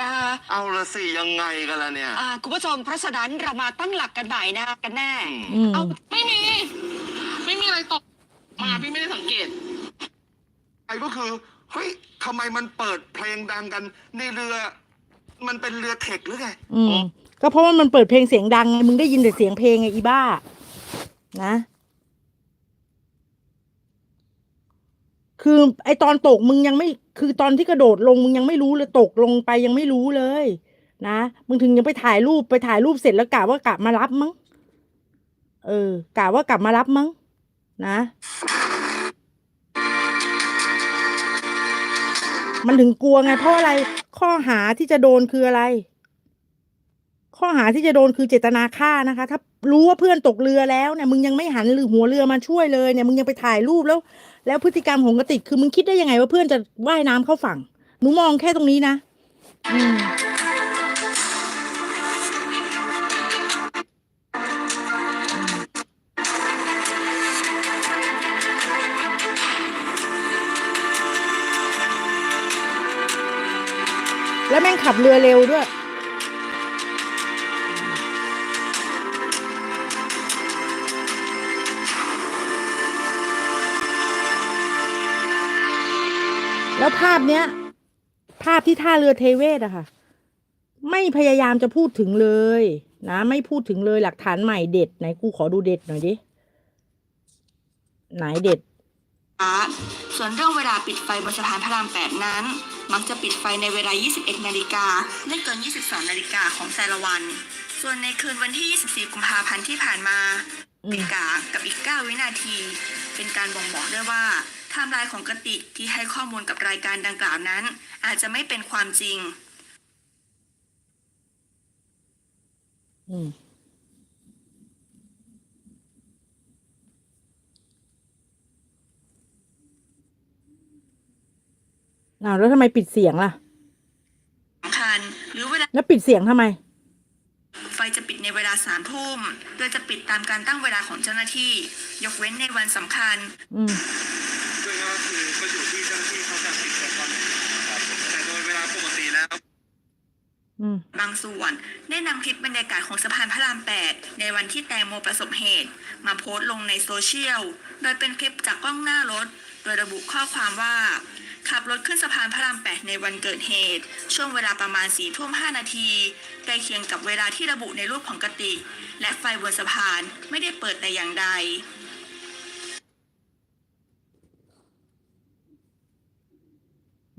นะคะเอาละสิยังไงกันล่ะเนี่ย อ่าคุณผู้ชมเพราะฉะนั้นเรามาตั้งหลักกันใหม่นะคะกันแน่ อืมเอาไม่มี ไม่มีอะไรตกมาพี่ไม่ได้สังเกต ไอ้ก็คือ เฮ้ยทำไมมันเปิดเพลงดังกัน ในเรือ มันเป็นเรือเทคหรือไง อืมก็เพราะว่ามันเปิดเพลงเสียงดังไงมึงได้ยินแต่เสียงเพลงไงอีบ้า นะ คือไอตอนตกมึงยังไม่ คือตอนที่กระโดดลงมึงยังไม่รู้เลยตกลงไปยังไม่รู้เลย นะมึงถึงยังไปถ่ายรูปไปถ่ายรูปเสร็จแล้วกะว่ากลับมารับมั้งเออกะว่ากลับมารับมั้งนะ มันถึงกลัวไงเพราะอะไร ข้อหาที่จะโดนคืออะไร ข้อหาที่จะโดนคือเจตนาฆ่านะคะ ถ้ารู้ว่าเพื่อนตกเรือแล้วเนี่ยมึงยังไม่หันหรือหัวเรือมาช่วยเลยเนี่ยมึงยังไปถ่ายรูปแล้ว แล้วพฤติกรรมของกระติกคือมึงคิดได้ยังไงว่าเพื่อนจะว่ายน้ำเข้าฝั่ง หนูมองแค่ตรงนี้นะ อืมแล้วแม่งขับเรือเร็วด้วย แล้วภาพเนี้ย ภาพที่ท่าเรือเทเวศอะค่ะ ไม่พยายามจะพูดถึงเลย นะ ไม่พูดถึงเลยหลักฐานใหม่เด็ดไหนกูขอดูเด็ดหน่อยดิไหนเด็ดส่วนเรื่องเวลาปิดไฟบนสะพานพระราม 8 นั้น มักจะปิดไฟในเวลา 21 นาฬิกาไม่เกิน 22 นาฬิกาของแต่ละวัน ส่วนในคืนวันที่ 24 กุมภาพันธ์ที่ผ่านมาอืมนาฬิกากับอีก 9 วินาที เป็นการบ่งบอกได้ว่าไทม์ไลน์ของกติกที่ให้ข้อมูลกับรายการดังกล่าวนั้น อาจจะไม่เป็นความจริง อืมอ้าวแล้วทำไมปิดเสียงล่ะสำคัญหรือเวลาแล้วปิดเสียงทำไม ไฟจะปิดในเวลาสามทุ่มโดยจะปิดตามการตั้งเวลาของเจ้าหน้าที่ ยกเว้นในวันสำคัญ อืมซึ่ง ก็คือก็อยู่ที่เจ้าหน้าที่เขาจะปิดแต่ตอนไหนครับแต่โดยเวลาปกติแล้ว อืม บางส่วนได้นำคลิปบรรยากาศของสะพานพระราม 8 ในวันที่แตงโมประสบเหตุ มาโพสต์ลงในโซเชียล โดยเป็นคลิปจากกล้องหน้ารถ โดยระบุข้อความว่า ขับรถขึ้นสะพานพระราม 8 ในวันเกิดเหตุ ช่วงเวลาประมาณ4ทุ่ม5นาทีใกล้เคียงกับเวลาที่ระบุในรูปของกติก และไฟบนสะพานไม่ได้เปิดแต่อย่างใด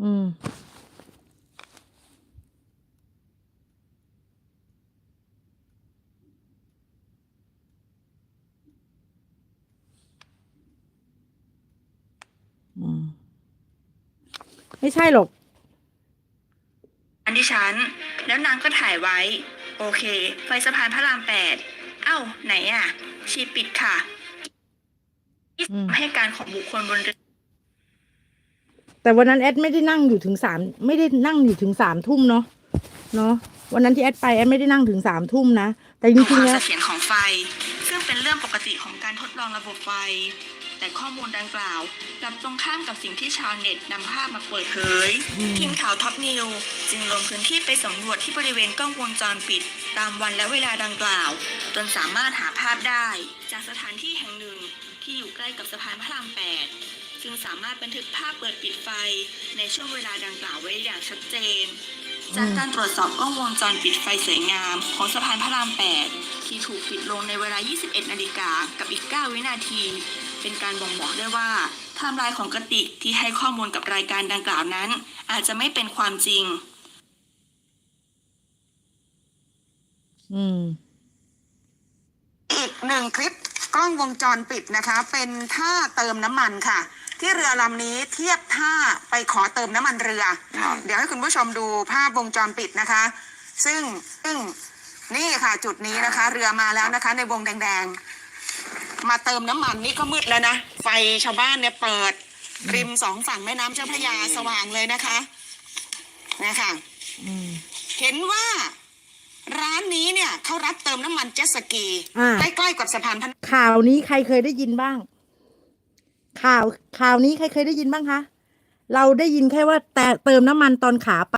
อืม อืม ไม่ใช่หรอก อันที่ฉัน แล้วนางก็ถ่ายไว้ โอเค ไฟสะพานพระรามแปด เอ้า ไหนอะ ชีปิดค่ะอืม ให้การของบุคคลบนเรือ แต่วันนั้นแอดไม่ได้นั่งอยู่ถึงสามไม่ได้นั่งอยู่ถึงสามทุ่มเนาะเนาะวันนั้นที่แอดไปแอดไม่ได้นั่งถึงสามทุ่มนะ แต่จริงมๆแล้เสถียรของไฟ ซึ่งเป็นเรื่องปกติของการทดลองระบบไฟ แต่ข้อมูลดังกล่าวกลับตรงข้ามกับสิ่งที่ชาวเน็ตนำภาพมาเปิดเผยทีมข่าวท็อปนิวจึงลงพื้นที่ไปสำรวจที่บริเวณกล้องวงจรปิด ตามวันและเวลาดังกล่าว จนสามารถหาภาพได้ จากสถานที่แห่งหนึ่งที่อยู่ใกล้กับสะพานพระราม8 ซึ่งสามารถบันทึกภาพเปิดปิดไฟในช่วงเวลาดังกล่าวไว้อย่างชัดเจน จากการตรวจสอบกล้องวงจรปิดไฟสวยงาม ของสะพานพระราม 8 ที่ถูกปิดลงในเวลา 21 นาฬิกากับอีก 9 วินาที เป็นการบ่งบอกได้ว่าไทม์ไลน์ของกติกที่ให้ข้อมูลกับรายการดังกล่าวนั้น อาจจะไม่เป็นความจริง อืม อีกหนึ่งคลิปกล้องวงจรปิดนะคะ เป็นท่าเติมน้ำมันค่ะ ที่เรือลำนี้เทียบท่าไปขอเติมน้ำมันเรือ ครับ เดี๋ยวให้คุณผู้ชมดูภาพวงจรปิดนะคะ ซึ่งซึ่งนี่ค่ะจุดนี้นะคะ เรือมาแล้วนะคะ ในวงแดงๆ มาเติมน้ำมันนี่ก็มืดแล้วนะ ไฟชาวบ้านเนี่ยเปิด ริมสองฝั่งแม่น้ำเจ้าพระยาสว่างเลยนะคะนะคะ อืม เห็นว่าร้านนี้เนี่ยเขารับเติมน้ำมันเจ็ตสกี อ่า ใกล้ๆกับสะพานพระ ข่าวนี้ใครเคยได้ยินบ้าง ข่าวข่าวนี้ใครเคยได้ยินบ้างคะ เราได้ยินแค่ว่าแต่เติมน้ำมันตอนขาไป